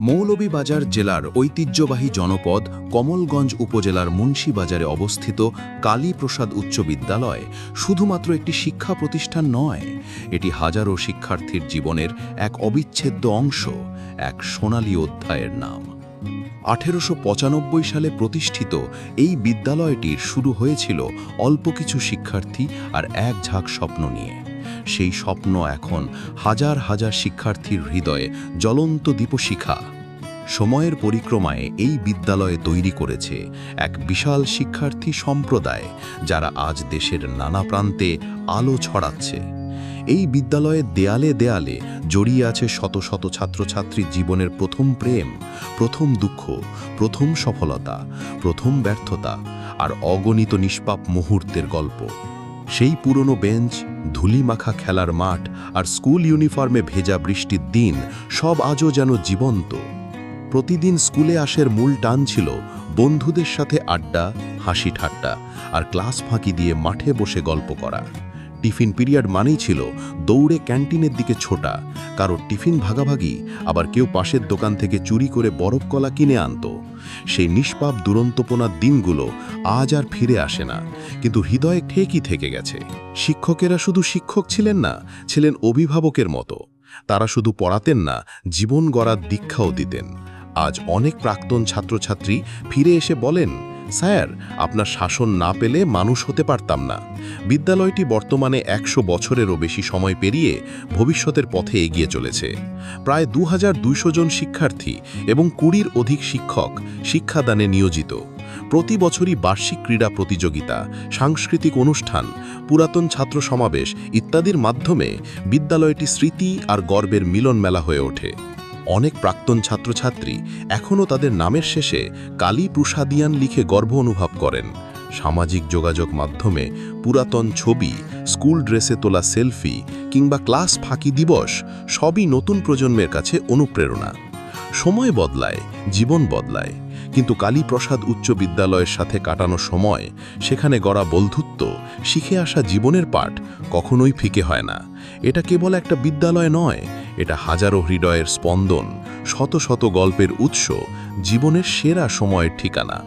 মৌলভীবাজার জেলার ঐতিহ্যবাহী জনপদ কমলগঞ্জ উপজেলার মুন্সিবাজারে অবস্থিত কালীপ্রসাদ উচ্চ বিদ্যালয় শুধুমাত্র একটি শিক্ষা প্রতিষ্ঠান নয়, এটি হাজারো শিক্ষার্থীর জীবনের এক অবিচ্ছেদ্য অংশ, এক সোনালী অধ্যায়ের নাম। আঠেরোশো পঁচানব্বই সালে প্রতিষ্ঠিত এই বিদ্যালয়টির শুরু হয়েছিল অল্প কিছু শিক্ষার্থী আর এক ঝাঁক স্বপ্ন নিয়ে। সেই স্বপ্ন এখন হাজার হাজার শিক্ষার্থীর হৃদয়ে জ্বলন্ত দীপশিখা। সময়ের পরিক্রমায় এই বিদ্যালয়ে তৈরি করেছে এক বিশাল শিক্ষার্থী সম্প্রদায়, যারা আজ দেশের নানা প্রান্তে আলো ছড়াচ্ছে। এই বিদ্যালয়ের দেয়ালে দেয়ালে জড়িয়ে আছে শত শত ছাত্রছাত্রীর জীবনের প্রথম প্রেম, প্রথম দুঃখ, প্রথম সফলতা, প্রথম ব্যর্থতা আর অগণিত নিষ্পাপ মুহূর্তের গল্প। সেই পুরনো বেঞ্চ, ধুলিমাখা খেলার মাঠ আর স্কুল ইউনিফর্মে ভেজা বৃষ্টির দিন সব আজও যেন জীবন্ত। প্রতিদিন স্কুলে আসার মূল টান ছিল বন্ধুদের সাথে আড্ডা, হাসি ঠাট্টা আর ক্লাস ফাঁকি দিয়ে মাঠে বসে গল্প করা। টিফিন পিরিয়ড মানেই ছিল দৌড়ে ক্যান্টিনের দিকে ছোটা, কারও টিফিন ভাগাভাগি, আবার কেউ পাশের দোকান থেকে চুরি করে বরফ কলা কিনে আনতো। সেই নিষ্পাপ দুরন্তপনার দিনগুলো আজ আর ফিরে আসে না। কিন্তু হৃদয়ে ঠেকই থেকে গেছে। শিক্ষকেরা শুধু শিক্ষক ছিলেন না, ছিলেন অভিভাবকের মতো। তারা শুধু পড়াতেন না, জীবন গড়ার দীক্ষাও দিতেন। আজ অনেক প্রাক্তন ছাত্রছাত্রী ফিরে এসে বলেন স্যার, আপনার শাসন না পেলে মানুষ হতে পারতাম না। বিদ্যালয়টি বর্তমানে একশো বছরেরও বেশি সময় পেরিয়ে ভবিষ্যতের পথে এগিয়ে চলেছে। প্রায় দু হাজার দুইশ জন শিক্ষার্থী এবং কুড়ির অধিক শিক্ষক শিক্ষাদানে নিয়োজিত। প্রতি বছরই বার্ষিক ক্রীড়া প্রতিযোগিতা, সাংস্কৃতিক অনুষ্ঠান, পুরাতন ছাত্র সমাবেশ ইত্যাদির মাধ্যমে বিদ্যালয়টি স্মৃতি আর গর্বের মিলন মেলা হয়ে ওঠে। অনেক প্রাক্তন ছাত্রছাত্রী এখনও তাদের নামের শেষে কালী প্রসাদিয়ান লিখে গর্ব অনুভব করেন। সামাজিক যোগাযোগ মাধ্যমে পুরাতন ছবি, স্কুল ড্রেসে তোলা সেলফি কিংবা ক্লাস ফাঁকি দিবস সবই নতুন প্রজন্মের কাছে অনুপ্রেরণা। সময় বদলায়, জীবন বদলায়, কিন্তু কালীপ্রসাদ উচ্চ বিদ্যালয়ের সাথে কাটানো সময়, সেখানে গড়া বন্ধুত্ব, শিখে আসা জীবনের পাঠ কখনোই ফিকে হয় না। এটা কেবল একটা বিদ্যালয় নয় এটা হাজারো হৃদয়ের স্পন্দন শত শত গল্পের উৎস জীবনের সেরা সময়ের ঠিকানা।